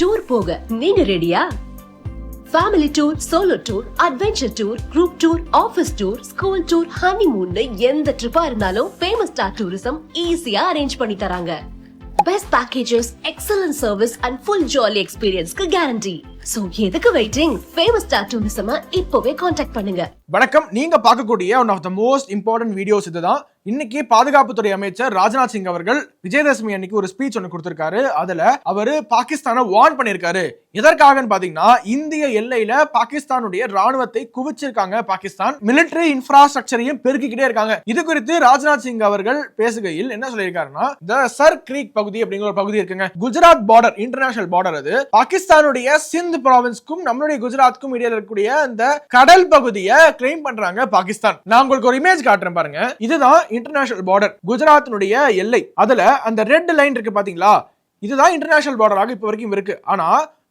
Tour போக நீங்க ரெடியா family tour solo tour adventure tour group tour office tour school tour honeymoon எந்த ட்ரிப்பா இருந்தாலும் ஃபேமஸ் ஸ்டார் டூரிசம் ஈஸியா அரேஞ்ச் பண்ணி தராங்க. Best packages excellent service and full jolly எக்ஸ்பீரியன்ஸ்க்கு guarantee so எதுக்கு வெயிட்டிங் ஃபேமஸ் ஸ்டார் டூரிசம் இப்போவே காண்டாக்ட் பண்ணுங்க. வணக்கம். நீங்க பார்க்கக்கூடிய one of the most important videos இதுதான். இன்னைக்கு பாதுகாப்புத்துறை அமைச்சர் ராஜ்நாத் சிங் அவர்கள் விஜயதசமி அன்னைக்கு ஒரு ஸ்பீச் ஒன்று கொடுத்திருக்காரு. அதுல அவரு பாகிஸ்தானை வார்ன் பண்ணியிருக்காரு. எதற்காகன்னு பாத்தீங்கன்னா இந்திய எல்லையில பாகிஸ்தானுடைய ராணுவத்தை குவிச்சிருக்காங்க பாகிஸ்தான். மிலிட்டரி இன்ஃப்ராஸ்ட்ரக்சரையும் பெருக்கிக்கிட்டே இருக்காங்க. இது குறித்து ராஜ்நாத் சிங் அவர்கள் பேசுகையில் என்ன சொல்லியிருக்காருன்னா த சர் கிரீக் பகுதி அப்படிங்கிற ஒரு பகுதி இருக்குங்க. குஜராத் பார்டர் இன்டர்நேஷனல் பார்டர் அது. பாகிஸ்தானுடைய சிந்த் ப்ராவின்ஸ்க்கும் நம்மளுடைய குஜராத்துக்கும் இடையில இருக்கக்கூடிய அந்த கடல் பகுதியை கிளைம் பண்றாங்க பாகிஸ்தான். நான் உங்களுக்கு ஒரு இமேஜ் காட்டுறேன் பாருங்க. இதுதான் இன்டர்நேஷனல் பார்டர் குஜராத்தினுடைய எல்லை. அதுல அந்த ரெட் லைன் இருக்கு பாத்தீங்களா? இதுதான் இன்டர்நேஷனல் பார்டராக இப்போ வரைக்கும் இருக்கு. ஆனா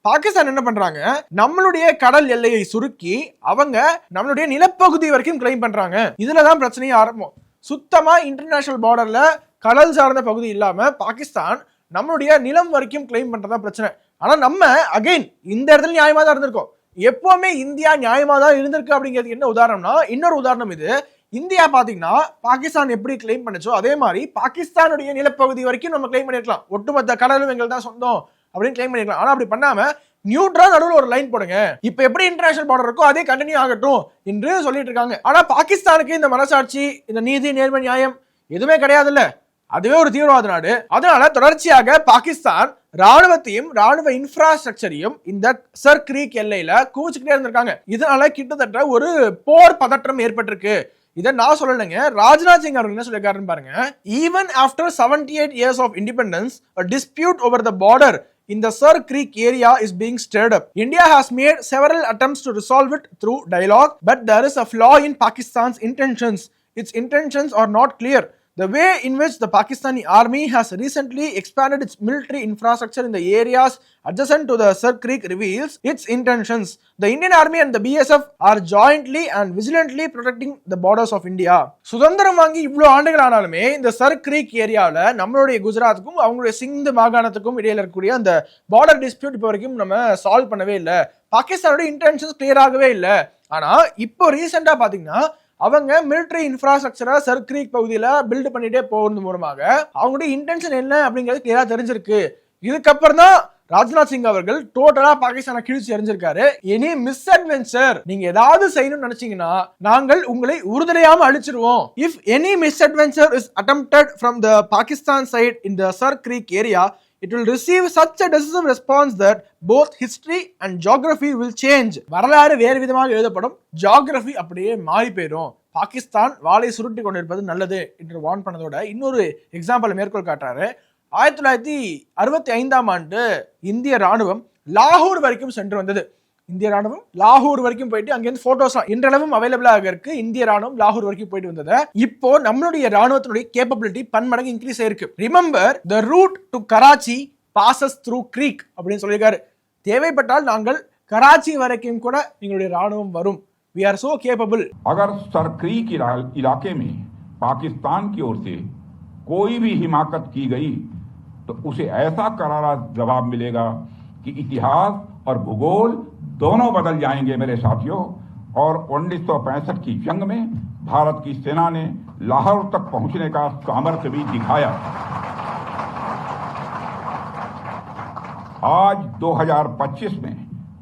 பாகிஸ்தான் என்ன பண்றாங்க? நம்மளுடைய கடல் எல்லையை சுருக்கி அவங்க நம்மளுடைய நிலப்பகுதி வரைக்கும் கிளைம் பண்றாங்க. இதுலதான் பிரச்சனையே ஆரம்பம். சுத்தமா இன்டர்நேஷனல் பார்டர்ல கடல் சார்ந்த பகுதி இல்லாம பாகிஸ்தான் நம்மளுடைய நிலம் வரைக்கும் கிளைம் பண்றதா பிரச்சனை. ஆனா நம்ம அகைன் இந்த இடத்துல நியாயமா தான் இருந்திருக்கோம். எப்பவுமே இந்தியா நியாயமா தான் இருந்திருக்கு அப்படிங்கிறது என்ன உதாரணம்னா இன்னொரு உதாரணம் இது. இந்தியா பார்த்தீங்கன்னா பாகிஸ்தான் எப்படி கிளைம் பண்ணுச்சோ அதே மாதிரி பாகிஸ்தானுடைய நிலப்பகுதி வரைக்கும் நம்ம கிளைம் பண்ணிருக்கலாம். ஒட்டுமொத்த கடலும் எங்கள் தான் சொந்தம் அப்படின்னு கிளைம் பண்ணிருக்கலாம். ஆனால் அப்படி பண்ணாம நியூட்ரா நடுவில் ஒரு லைன் போடுங்க. இப்ப எப்படி இன்டர்நேஷனல் பார்டர் இருக்கோ அதே கண்டினியூ ஆகட்டும் என்று சொல்லிட்டு இருக்காங்க. ஆனா பாகிஸ்தானுக்கு இந்த மனசாட்சி இந்த நீதி நேர்மை நியாயம் எதுவுமே கிடையாதுல்ல. அதுவே ஒரு தீவிரவாத நாடு. அதனால தொடர்ச்சியாக பாகிஸ்தான் ராணுவத்தையும் ராணுவ இன்ஃப்ராஸ்ட்ரக்சரையும் இந்த சர் கிரீக் எல்லையில குவிச்சுக்கிட்டே இருந்திருக்காங்க. இதனால கிட்டத்தட்ட ஒரு போர் பதற்றம் ஏற்பட்டிருக்கு. இதை நான் சொல்லலைங்க ராஜ்நாத் சிங் அவர்கள் என்ன சொல்லியிருக்காருன்னு பாருங்க even after seventy eight years of independence dispute over the border in the Sir Creek area is being stirred up. India has made several attempts to resolve it through dialogue, but there is a flaw in Pakistan's intentions. Its intentions are not clear. The way in which the Pakistani army has recently expanded its military infrastructure in the areas adjacent to the Sir Creek reveals its intentions. The Indian Army and the BSF are jointly and vigilantly protecting the borders of India. சுதந்திரம் வாங்கி இவ்வளவு ஆண்டுகள் ஆனாலுமே இந்த Sir Greek ஏரியாவில் நம்மளுடைய குஜராத்துக்கும் அவங்களுடைய சிந்து மாகாணத்துக்கும் இடையில இருக்கக்கூடிய அந்த பார்டர் டிஸ்பியூட் இப்போ வரைக்கும் நம்ம சால்வ் பண்ணவே இல்லை பாகிஸ்தானோட இன்டென்ஷன்ஸ் கிளியர் ஆகவே இல்லை ஆனா இப்போ ரீசெண்டா பாத்தீங்கன்னா அவங்க மிலிட்டரி இன்ஃப்ராஸ்ட்ரக்சரை சர் கிரீக் பகுதியில் பில்டு பண்ணிட்டே போகிறது மூலமாக அவங்களுடைய இன்டென்ஷன் என்ன அப்படிங்கிறது ஏதாவது தெரிஞ்சிருக்கு. இதுக்கப்புறம் தான் ராஜ்நாத் சிங் அவர்கள் டோட்டலா பாகிஸ்தானை கிழிச்சு எறிஞ்சிருக்காரு. எனி மிஸ் அட்வென்ச்சர் நீங்க ஏதாவது செய்யணும்னு நினைச்சீங்கன்னா நாங்கள் உங்களை உறுதுணையாம அழிச்சிருவோம். If any misadventure is attempted from the Pakistan side in the Sir Creek area it will receive such a response that both both and and will change வரலாறு வேறு விதமாக எழுதப்படும். ஜியாகிரபி அப்படியே மாறி போயிடும் பாகிஸ்தான் வாளை சுருட்டி கொண்டிருப்பது நல்லது என்று வார்ன் பண்ணதோட இன்னொரு எக்ஸாம்பிள் மேற்கோள் காட்டுறாரு. ஆயிரத்தி தொள்ளாயிரத்தி அறுபத்தி ஐந்தாம் ஆண்டு இந்திய ராணுவம் லாகூர் வரைக்கும் சென்று வந்தது. இந்திய ராணுவம் லாகூர் வரைக்கும் போயிட்டு அங்கேருந்து போட்டோஸ் இன்றளவும் அவைலபிளாக இருக்கு இந்திய ராணுவம் லாகூர் வரைக்கும் போயிட்டு வந்தது இப்போ நம்மளுடைய ராணுவத்தினுடைய கேப்பபிலிட்டி பன்மடங்கு இன்க்ரீஸ் ஆயிருக்கு remember the route to Karachi passes through creek அப்படின்னு சொல்லியிருக்காரு தேவைப்பட்டால் நாங்கள் கராச்சி வரைக்கும் கூட எங்களுடைய ராணுவம் வரும் வி ஆர் சோ கேப்பபிள் अगर सरक्रीक इला- इलाके में पाकिस्तान की ओर से कोई भी हिमाकत की गई तो उसे ऐसा करारा जवाब मिलेगा कि इतिहास और भूगोल दोनों बदल जाएंगे मेरे साथियों और उन्नीस की जंग में भारत की सेना ने लाहौर तक पहुंचने का सामर्थ्य भी दिखाया आज 2025 में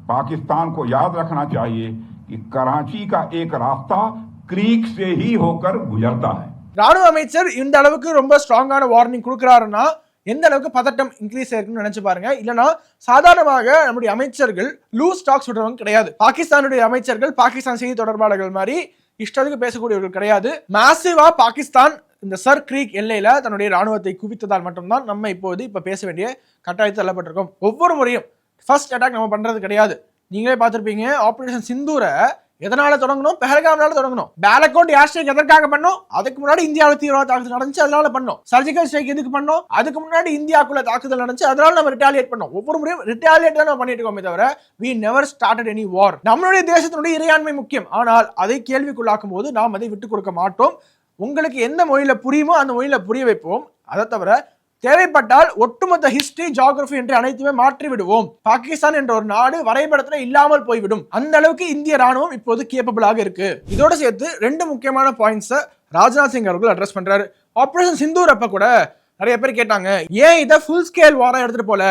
पाकिस्तान को याद रखना चाहिए कि कराची का एक रास्ता क्रीक से ही होकर गुजरता है ராணுவ அமைச்சர் இந்த அளவுக்கு ரொம்ப ஸ்ட்ராங்கான வார்னிங் கொடுக்குறாருன்னா எந்த அளவுக்கு பதட்டம் இன்க்ரீஸ் ஆயிருக்குன்னு நினைச்சு பாருங்க. இல்லைன்னா சாதாரணமாக நம்முடைய அமைச்சர்கள் லூஸ் ஸ்டாக்ஸ் விடுறவங்க கிடையாது. பாகிஸ்தானுடைய அமைச்சர்கள் பாகிஸ்தான் செய்தி தொடர்பாளர்கள் மாதிரி இஷ்டத்துக்கு பேசக்கூடியவர்கள் கிடையாது. மேசிவா பாகிஸ்தான் இந்த சர் கிரீக் எல்லையில தன்னுடைய ராணுவத்தை குவித்ததால் மட்டும்தான் நம்ம இப்போது இப்ப பேச வேண்டிய கட்டாயத்தில் தள்ளப்பட்டிருக்கோம். ஒவ்வொரு முறையும் ஃபர்ஸ்ட் அட்டாக் நம்ம பண்றது கிடையாது. நீங்களே பார்த்துருப்பீங்க ஆப்ரேஷன் சிந்தூரை எதனால தொடங்கணும்? பெஹல்காம்னால தொடங்கணும். பேலக்கோட் ஏர் ஸ்ட்ரைக் எதற்காக பண்ணோம்? அதுக்கு முன்னாடி இந்தியாவில் தீவிரவாத தாக்குதல் நடந்துச்சு அதனால பண்ணோம். சர்ஜிக்கல் ஸ்ட்ரைக் எதுக்கு பண்ணோம்? அதுக்கு முன்னாடி இந்தியாக்குள்ள தாக்குதல் நடந்துச்சு அதனால நம்ம ரிட்டாலியேட் பண்ணோம். ஒவ்வொரு முறையும் ரிட்டாலியேட் தான் நம்ம பண்ணிட்டு இருக்கோமே தவிர we never started any war நம்மளுடைய தேசத்தினுடைய இறையாண்மை முக்கியம். ஆனால் அதை கேள்விக்குள்ளாக்கும் போது நாம் அதை விட்டு கொடுக்க மாட்டோம். உங்களுக்கு எந்த மொழியில புரியுமோ அந்த மொழியில புரிய வைப்போம். அதை தவிர தேவைப்பட்டால் ஒட்டுமொத்த ஹிஸ்டரி ஜியாகிரபி என்று அனைத்துமே மாற்றி விடுவோம் பாகிஸ்தான் என்ற ஒரு நாடு வரைபடத்துல இல்லாமல் போய்விடும். அந்த அளவுக்கு இந்திய ராணுவம் இப்போது கேப்பபிளாக இருக்கு. இதோட சேர்த்து ரெண்டு முக்கியமான பாயிண்ட்ஸை ராஜ்நாத் சிங் அவர்கள் அட்ரஸ் பண்றாரு. ஆபரேஷன் சிந்தூர் அப்ப கூட நிறைய பேர் கேட்டாங்க ஏன் இதை ஃபுல் ஸ்கேல் வாரம் எடுத்துட்டு போல?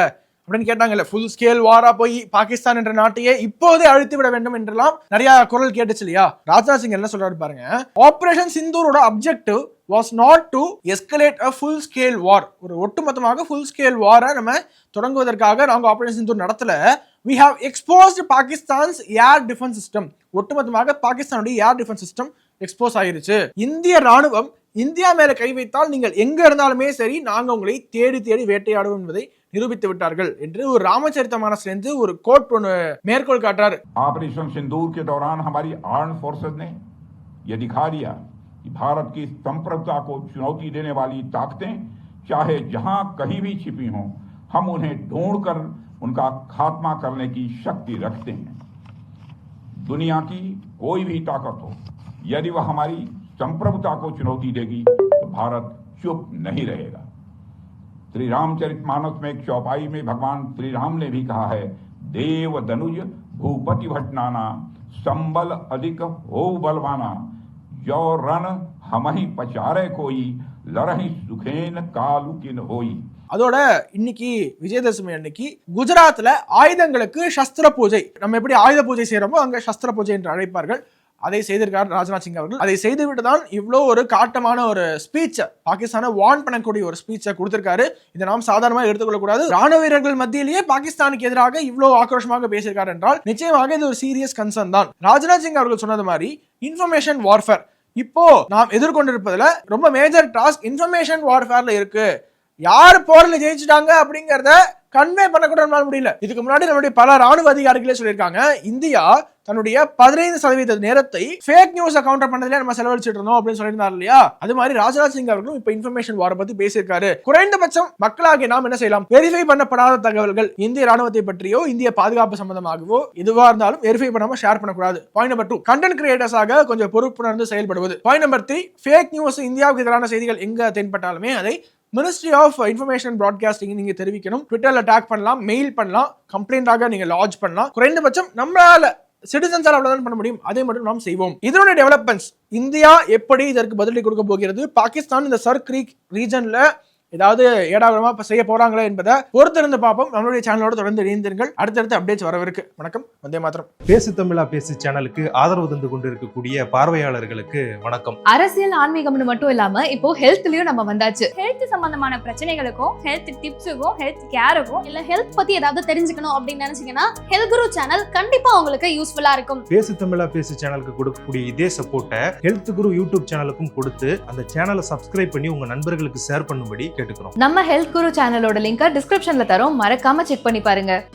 அப்படின்னு கேட்டாங்கல்ல ஃபுல் ஸ்கேல் வாரா போய் பாகிஸ்தான் என்ற நாட்டையே இப்போதே அழித்து விட வேண்டும் என்றெல்லாம் நிறைய குரல் கேட்டுச்சு இல்லையா? ராஜ்நாத் சிங் என்ன சொல்றாரு பாருங்க operation சிந்தூரோட objective was not to escalate a full scale war ஒரு ஒட்டுமொத்தமாக ஃபுல் ஸ்கேல் வாரை நம்ம தொடங்குவதற்காக நாங்கள் ஆபரேஷன் சிந்தூர் நடத்தல. We have exposed Pakistan's air defence system ஒட்டுமொத்தமாக பாகிஸ்தானுடைய ஏர் டிஃபென்ஸ் சிஸ்டம் எக்ஸ்போஸ் ஆயிருச்சு. இந்திய ராணுவம் இந்தியா மேல கை வைத்தால் நீங்கள் எங்க இருந்தாலுமே சரி நாங்க உங்களை தேடி தேடி வேட்டையாடுவோம் என்பதை நிரூபித்து விட்டார்கள் என்று ஒரு ராமச்சரித்த மானஸ்லேருந்து ஒரு கோட் ஒன்று மேற்கோள் காட்டுறாரு ऑपरेशन सिंदूर के दौरान हमारी आर्म फोर्सेस ने यह दिखा दिया कि भारत की संप्रभुता को चुनौती देने वाली ताकतें चाहे जहां कहीं भी छिपी हों हम उन्हें ढूंढकर उनका खात्मा करने की शक्ति रखते हैं दुनिया की कोई भी ताकत हो यदि वह हमारी संप्रभुता को चुनौती देगी तो भारत चुप नहीं रहेगा श्री रामचरित मानस में एक चौपाई में भगवान श्री राम ने भी कहा है देव दनुज भूपति भटनाना संबल अधिक हो बलवाना जो रन हमहि पचारे कोई लरहि सुखेन कालु किन होई அதோட இன்னைக்கு விஜயதசமி அன்னைக்கு குஜராத்ல ஆயுதங்களுக்கு சஸ்திர பூஜை நம்ம எப்படி ஆயுத பூஜை செய்யறோமோ அங்க சஸ்திர பூஜை என்று அழைப்பார்கள் அதை செய்திருக்கார் ராஜ்நாத் சிங் அவர்கள். அதை செய்துவிட்டு தான் இவ்வளோ ஒரு காட்டமான ஒரு ஸ்பீச்சை பாகிஸ்தானை வார்ன் பண்ணக்கூடிய ஒரு ஸ்பீச்சை கொடுத்திருக்காரு. இதை நாம் சாதாரணமாக எடுத்துக்கொள்ளக்கூடாது. ராணுவ வீரர்கள் மத்தியிலேயே பாகிஸ்தானுக்கு எதிராக இவ்வளோ ஆக்ரோஷமாக பேசியிருக்கார் என்றால் நிச்சயமாக இது ஒரு சீரியஸ் கன்சர்ன் தான். ராஜ்நாத் சிங் அவர்கள் சொன்னது மாதிரி இன்ஃபர்மேஷன் வார்ஃபேர் இப்போ நாம் எதிர்கொண்டிருப்பதில் ரொம்ப மேஜர் டாஸ்க் இன்ஃபர்மேஷன் வார்ஃபேர்ல இருக்கு. யார் போரில் ஜெயிச்சிட்டாங்க அப்படிங்கிறத கன்வே பண்ணக்கூட நம்மளால முடியல. இதுக்கு முன்னாடி நம்மளுடைய பல ராணுவ அதிகாரிகளே சொல்லியிருக்காங்க. இந்தியா தன்னுடைய பதினைந்து சதவீத நேரத்தை ஃபேக் நியூஸை கவுண்டர் பண்ணதுல நம்ம செலவழிச்சிட்டு இருந்தோம் அப்படின்னு சொல்லியிருந்தார் இல்லையா? அது மாதிரி ராஜ்நாத் சிங் அவர்களும் இப்ப இன்ஃபர்மேஷன் வார பத்தி பேசியிருக்காரு. குறைந்தபட்சம் மக்களாகிய நாம் என்ன செய்யலாம்? வெரிஃபை பண்ணப்படாத தகவல்கள் இந்திய ராணுவத்தை பற்றியோ இந்திய பாதுகாப்பு சம்பந்தமாகவோ எதுவா இருந்தாலும் வெரிஃபை பண்ணாம ஷேர் பண்ணக்கூடாது. பாயிண்ட் நம்பர் டூ கண்டென்ட் கிரியேட்டர்ஸாக கொஞ்சம் பொறுப்புணர்ந்து செயல்படுவது. Point number three fake news இந்தியாவுக்கு எதிரான செய்திகள் எங்க தென்பட்டாலுமே அதை மினிஸ்ட்ரி ஆஃப் இன்ஃபர்மேஷன் ப்ராட்காஸ்டிங் நீங்க தெரிவிக்கணும். ட்விட்டர்ல டேக் பண்ணலாம் மெயில் பண்ணலாம் கம்ப்ளைண்டாக நீங்க லாட்ஜ் பண்ணலாம். குறைந்தபட்சம் நம்மளால சிட்டிசன்ஸால் அவ்வளோதான் பண்ண முடியும். அதை மட்டும் நாம் செய்வோம். இதனுடைய டெவலப்மெண்ட்ஸ் இந்தியா எப்படி இதற்கு பதிலடி கொடுக்க போகிறது? பாகிஸ்தான் இந்த சர் கிரீக் ரீஜனில் ஏதாவது ஏடாவிடமா இப்ப செய்ய போறாங்களா என்பதை பொறுத்திருந்து பார்ப்போம். நம்மளுடைய சேனலோட தொடர்ந்து இணைந்திருங்கள். அடுத்தடுத்து அப்டேட்ஸ் வரவிருக்கு. வணக்கம். வந்தே மாத்திரம் பேசு தமிழா பேசு சேனலுக்கு ஆதரவு தந்து கொண்டிருக்கக்கூடிய பார்வையாளர்களுக்கு வணக்கம். அரசியல் ஆன்மீகம்னு மட்டும் இல்லாம இப்போ ஹெல்த்லயும் நம்ம வந்தாச்சு. ஹெல்த் சம்பந்தமான பிரச்சனைகளுக்கும் ஹெல்த் டிப்ஸுக்கும் ஹெல்த் கேருக்கும் இல்ல ஹெல்த் பத்தி ஏதாவது தெரிஞ்சுக்கணும் அப்படின்னு நினைச்சீங்கன்னா ஹெல்த் குரு சேனல் கண்டிப்பா உங்களுக்கு யூஸ்ஃபுல்லா இருக்கும். பேசு தமிழா பேசு சேனலுக்கு கொடுக்கக்கூடிய இதே சப்போர்ட்டை ஹெல்த் குரு யூடியூப் சேனலுக்கும் கொடுத்து அந்த சேனலை சப்ஸ்கிரைப் பண்ணி உங்க நண்பர்களுக்கு ஷேர் பண்ணும்படி கேட்டுக்கிறோம். நம்ம ஹெல்த் குரு சேனலோட லிங்கை டிஸ்கிரிப்ஷன்ல தரோம். மறக்காம செக் பண்ணி பாருங்க.